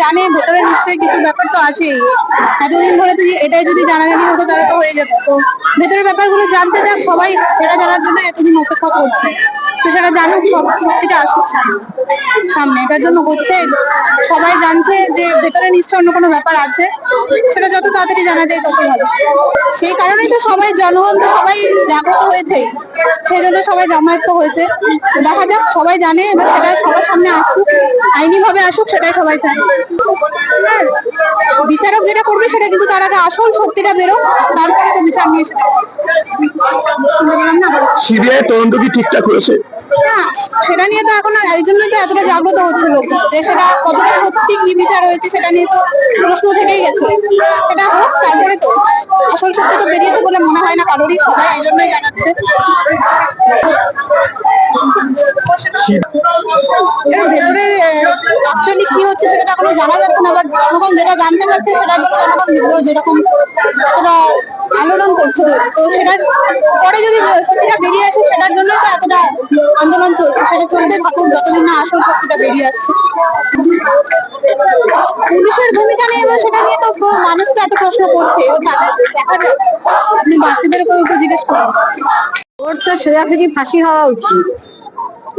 জানে, ভেতরে নিশ্চয়ই কিছু ব্যাপার তো আছেই। এতদিন ধরে তো এটাই যদি জানাজানি হতো, তাহলে তো হয়ে যেত। তো ভেতরের ব্যাপারগুলো জানতে চাক সবাই, সেটা জানার জন্য এতদিন অপেক্ষা করছে। সেটা জানুক সব সত্যিটা আসুক সামনে। এটার জন্য হচ্ছে সবাই জানছে যে ভেতরে নিশ্চয় অন্য কোনো ব্যাপার আছে। সেটা যত তাড়াতাড়ি জানা যায় তত ভালো সেই কারণেই তো সবাই জনগণ তো সবাই জাগ্রত হয়েছে। সেই জন্য সবাই জমায়েত হয়েছে। দেখা যাক সবাই জানে এবার সেটা সবার সামনে আসুক আইনি ভাবে আসুক সেটাই সবাই চায়। হ্যাঁ, বিচারক যেটা করবে সেটা কিন্তু তার আগে আসল সত্যিটা বেরো তারপরে তো বিচার নিয়ে সেটা সিবিআই তদন্ত কি ঠিকঠাক হয়েছে না সেটা নিয়ে তো এখন এই জন্যই তো এতটা জাগ্রত হচ্ছে লোক যে সেটা কতটা সত্যি কি বিচার হয়েছে সেটা নিয়ে তো প্রশ্ন থেকেই গেছে। সেটা হোক তারপরে তো আসল সত্যি তো বেরিয়েছে বলে মনে হয় না কারোরই সবাই এই জন্যই জানাচ্ছে। এর ভেতরে অ্যাকচুয়ালি কি হচ্ছে সেটা তো এখনও জানা যাচ্ছে না বাট জনগণ যেটা জানতে পারছে সেটার জন্য জনগণ যেরকম এতটা আন্দোলন করছে তো সেটার পরে যদি সত্যিটা বেরিয়ে আসে, সেটার জন্য তো এতটা আন্দোলন চলছে। সেটা চলতে থাকুক, যতদিন না আসল সত্যিটা বেরিয়ে আসছে। পুলিশের ভূমিকা নিয়ে এবার সেটা নিয়ে তো মানুষ তো এত প্রশ্ন করছে তাদের দেখা যাক আপনি বাচ্চাদের উপর একটু জিজ্ঞেস করুন। ওর তো সোজাসুজি ফাঁসি হওয়া উচিত।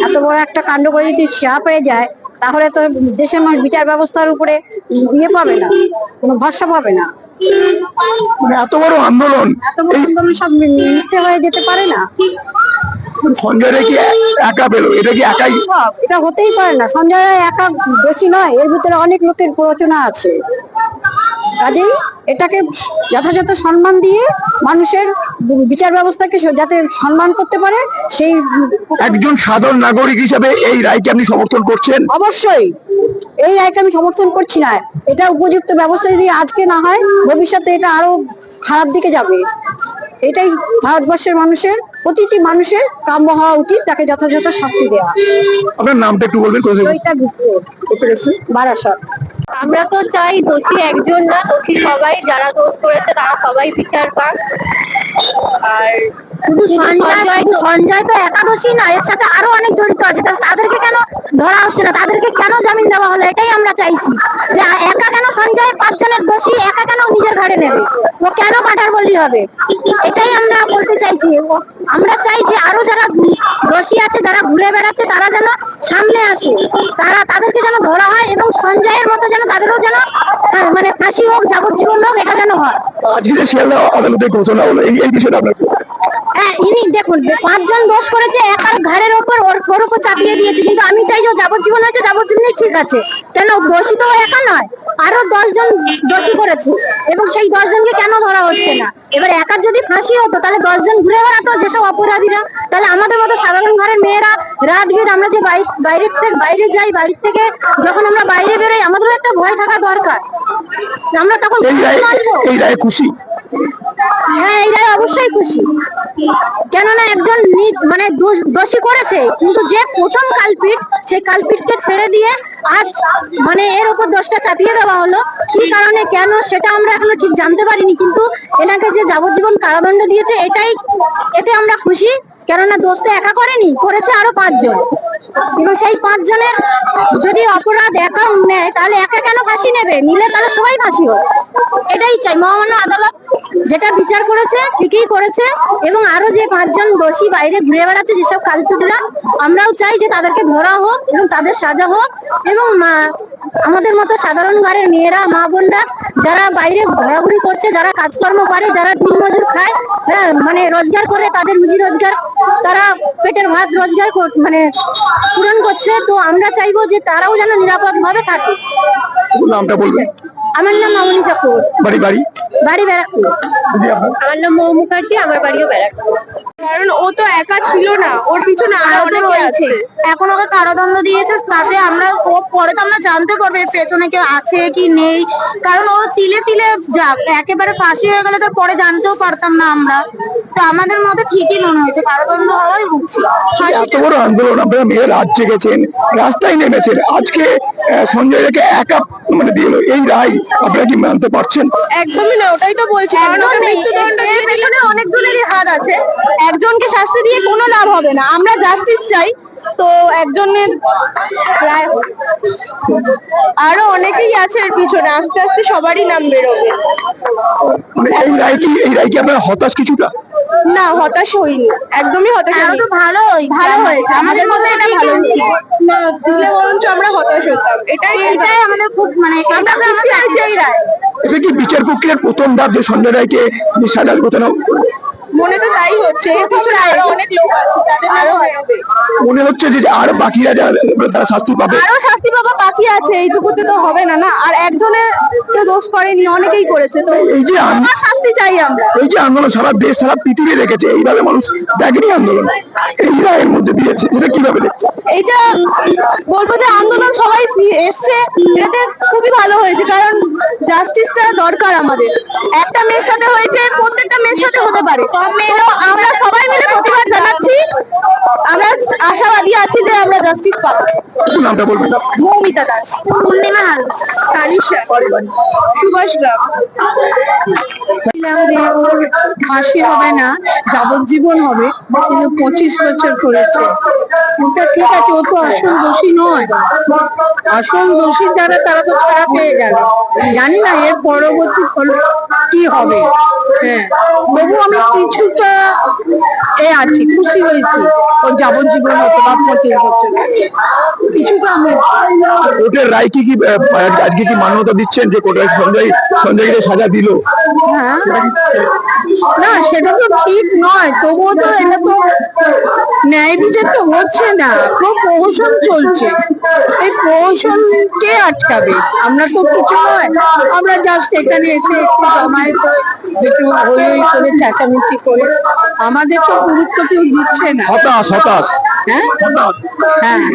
এত বড় একটা কাণ্ড করে যদি ছেঁড়া পেয়ে যায়। তাহলে তো দেশের মানুষ বিচার ব্যবস্থার উপরে ইয়ে পাবে না কোনো ভরসা পাবে না। মানে এত বড় আন্দোলন এত বড় আন্দোলন সব মিথ্যে হয়ে যেতে পারে না। সঞ্জয় কি একা পেল? এটা কি একাই? এটা হতেই পারে না। সঞ্জয় একা বেশি নয় এর ভিতরে অনেক লোকের প্ররোচনা আছে। কাজেই এটাকে যথাযথ সম্মান দিয়ে মানুষের বিচার ব্যবস্থাকে যাতে সম্মান করতে পারে সেই একজন সাধারণ নাগরিক হিসাবে এই রায়কে আপনি সমর্থন করছেন? অবশ্যই। এই রায়কে আমি সমর্থন করছি না। এটা উপযুক্ত ব্যবস্থা যদি আজকে না হয় ভবিষ্যতে এটা আরও খারাপ দিকে যাবে। এটাই ভারতবর্ষের মানুষের প্রতিটি মানুষের কাম্য হওয়া উচিত তাকে যথাযথ শাস্তি দেওয়া। আপনার নামটা একটু বলবেন কোথা থেকে বারাসত। আমরা তো চাই দোষী একজন না, দোষী সবাই, যারা দোষ করেছে তারা সবাই বিচার পাক। আর শুধু সঞ্জয় সঞ্জয় তো একাদশী না এর সাথে আরও অনেক জড়িত আছে। তাদেরকে কেন ধরা হচ্ছে না? তাদেরকে কেন জামিন দেওয়া হলো? এটাই আমরা চাইছি। যে একা কেন সঞ্জয় পাঁচজনের দোষী একা কেন নিজের ঘাড়ে নেবে? ও কেন পাঠার বললি হবে? এটাই আমরা বলতে চাইছি। ও- আমরা চাই যে আরও যারা দোষী আছে যারা ঘুরে বেড়াচ্ছে তারা যেন সামনে আসে। তারা তাদেরকে যেন ধরা হয় এবং সঞ্জয়ের মতো যেন তাদেরও যেন মানে ফাঁসি হোক যাবজ্জীবন হোক এটা যেন হয়। আজকে যে শিয়ালদা আদালতে ঘোষণা হলো। এই বিষয়টা আপনার? হ্যাঁ ইনি দেখুন পাঁচজন দোষ করেছে একার ঘাড়ের ওপর ওর উপর চাপিয়ে দিয়েছে কিন্তু আমি চাই যে যাবজ্জীবন হয়েছে যাবজ্জীবনই ঠিক আছে। কেন দোষী তো একা নয় আরও দশজন দোষী করেছে এবং সেই দশজনকে কেন ধরা হচ্ছে না? এবার একার যদি ফাঁসি হতো তাহলে দশজন ঘুরে বেড়াতো যেসব অপরাধীরা? তাহলে আমাদের মতো সাধারণ ঘরের মেয়েরা রাত বির আমরা যে বাই- বাইরের থেকে বাইরে যাই বাড়ির থেকে যখন আমরা বাইরে বেরোই আমাদেরও একটা ভয় থাকা দরকার। আমরা তখন। এই রায় খুশি। হ্যাঁ এই অবশ্যই খুশি। কেননা একজন মানে দোষী করেছে। কিন্তু যে প্রথম কালপিট, সেই কালপিটকে ছেড়ে দিয়ে আজ মানে এর উপর দোষটা চাপিয়ে দেওয়া হলো। কি কারণে, কেন, সেটা আমরা এখনও ঠিক জানতে পারিনি। কিন্তু এনাকে যে যাবজ্জীবন কারাদণ্ড দিয়েছে, এটাই এতে আমরা খুশি। কেননা দোষটা একা করেনি, করেছে আরও পাঁচজন। এবং সেই পাঁচজনের যদি অপরাধ একা নেয়, তাহলে একা কেন ফাঁসি নেবে? নিলে তাহলে সবাই ফাঁসি হবে। এটাই চাই। মহামান্য আদালত যেটা বিচার করেছে, ঠিকই করেছে এবং আরও যে পাঁচজন দোষী বাইরে ঘুরে বেড়াচ্ছে যেসব কালপিটরা আমরাও চাই যে তাদেরকে ধরা হোক এবং তাদের সাজা হোক এবং আমাদের মতো সাধারণ ঘরের মেয়েরা, মা বোনরা যারা বাইরে ঘোরাঘুরি করছে, যারা কাজকর্ম করে, যারা দিন মজুর খায় হ্যাঁ মানে রোজগার করে তাদের রুজি রোজগার, তারা পেটের ভাত রোজগার মানে পূরণ করছে। তো আমরা চাইব যে তারাও যেন নিরাপদ ভাবে থাকে নামটা আমার নাম মামনি চক্রবর্তী বাড়ি বাড়ি? বাড়ি ব্যারাকপুর। আমার নাম মৌ মুখার্জি আমার বাড়িও ব্যারাকপুর। কারণ ও তো একা ছিল না ওর পিছনে আরও অনেকে আছে। এখন ওকে কারাদণ্ড দিয়েছে তাতে আমরা ও পরে তো আমরা জানতে পারব এর পেছনে কেউ আছে কি নেই। কারণ ও তিলে তিলে যাক একেবারে ফাঁসি হয়ে গেলে তো পরে জানতেও পারতাম না আমরা। তো আমাদের মতে ঠিকই মনে হয়েছে কারাদণ্ড হওয়াই উচিত এত বড় আন্দোলন আপনারা মেয়ে রাত জেগেছেন রাস্তায় নেমেছেন। আজকে সঞ্জয় রায়কে একা মানে দিল এই রায় আপনারা কি মানতে পারছেন? একদমই না ওটাই তো বলছি মৃত্যুদণ্ড দিয়ে অনেকজনেরই হাত আছে। একজনকে শাস্তি দিয়ে কোনো লাভ হবে না। আমরা জাস্টিস চাই তো একজনের রায় হোক। আরও অনেকেই আছে এর পিছনে। আস্তে আস্তে সবারই নাম বেরোবে। মানে এই রায় কি এই রায় কি আপনার হতাশ কিছুটা? না হতাশ হইনি। একদমই হতাশ হইনি। তো ভালো হয়েছে। ভালো হয়েছে। আমাদের মধ্যে এটা ভালো হয়েছে। না দিলে বরঞ্চ আমরা হতাশ হতাম। এটাই এটাই আমাদের খুব মানে আমরা খুশি হয়েছি এই রায়। এটা কি বিচার প্রক্রিয়ার প্রথম ধাপ যে সঞ্জয় রায়কে যে সাজার ঘোষণা মনে তো তাই হচ্ছে পিছনে আরও অনেক লোক আছে তাদের আরও বেরোবে। মনে হচ্ছে যে আর বাকিরা যারা তারা শাস্তি পাবে। আরও শাস্তি পাবা বাকি আছে এইটুকুতে তো হবে না না? আর একজনে তো দোষ করেনি অনেকেই করেছে তো এই যে শাস্তি চাই আমরা? এই যে আন্দোলন সারা দেশ সারা পৃথিবী দেখেছে এইভাবে মানুষ দেখেনি আন্দোলন। এই রায়ের মধ্যে দিয়েছে সেটা কীভাবে দেখছে? এইটা বলব যে আন্দোলন সবাই এসছে এতে খুবই ভালো হয়েছে কারণ জাস্টিসটা দরকার আমাদের। একটা মেয়ের সাথে হয়েছে প্রত্যেকটা মেয়ের সাথে হতে পারে। সব মেয়েরাও আমরা সবাই মিলে প্রতিবাদ জানাচ্ছি। আমরা আশাবাদী আছি যে আমরা জাস্টিস পাবো। নামটা বলবেন। মৌমিতা দাস। পূর্ণিমা হালদার। তানিশা সুভাষ গ্রাম যে ওর হবে না যাবজ্জীবন হবে কিন্তু পঁচিশ বছর করেছে। এটা ঠিক আছে ও তো আসল দোষী নয়। আসল দোষী যারা তারা তো ছাড়া পেয়ে গেল জানি না এর পরবর্তী ফল কি হবে? হ্যাঁ। তবু আমি কিছুটা এ আছি খুশি হয়েছি। ও যাবজ্জীবন হতো বা পঁচিশ বছর। কিছুটা আমি কোর্টের রায় কি কি আজকে কি মান্যতা দিচ্ছেন যে কোর্টের সঞ্জয় সঞ্জয়কে সাজা দিল? হ্যাঁ। না সেটা তো ঠিক নয়। তবুও তো এটা তো ন্যায় বিচার তো হচ্ছে না। পুরো প্রহসন চলছে। এই প্রহসনকে আটকাবে। আমরা তো কিছু নয়। আমরা জাস্ট এখানে এসে একটু জমায়েত একটু হই হই করে চেঁচামেচি করে। আমাদের তো গুরুত্ব কেউ দিচ্ছে না। হতাশ হতাশ। হ্যাঁ? হ্যাঁ।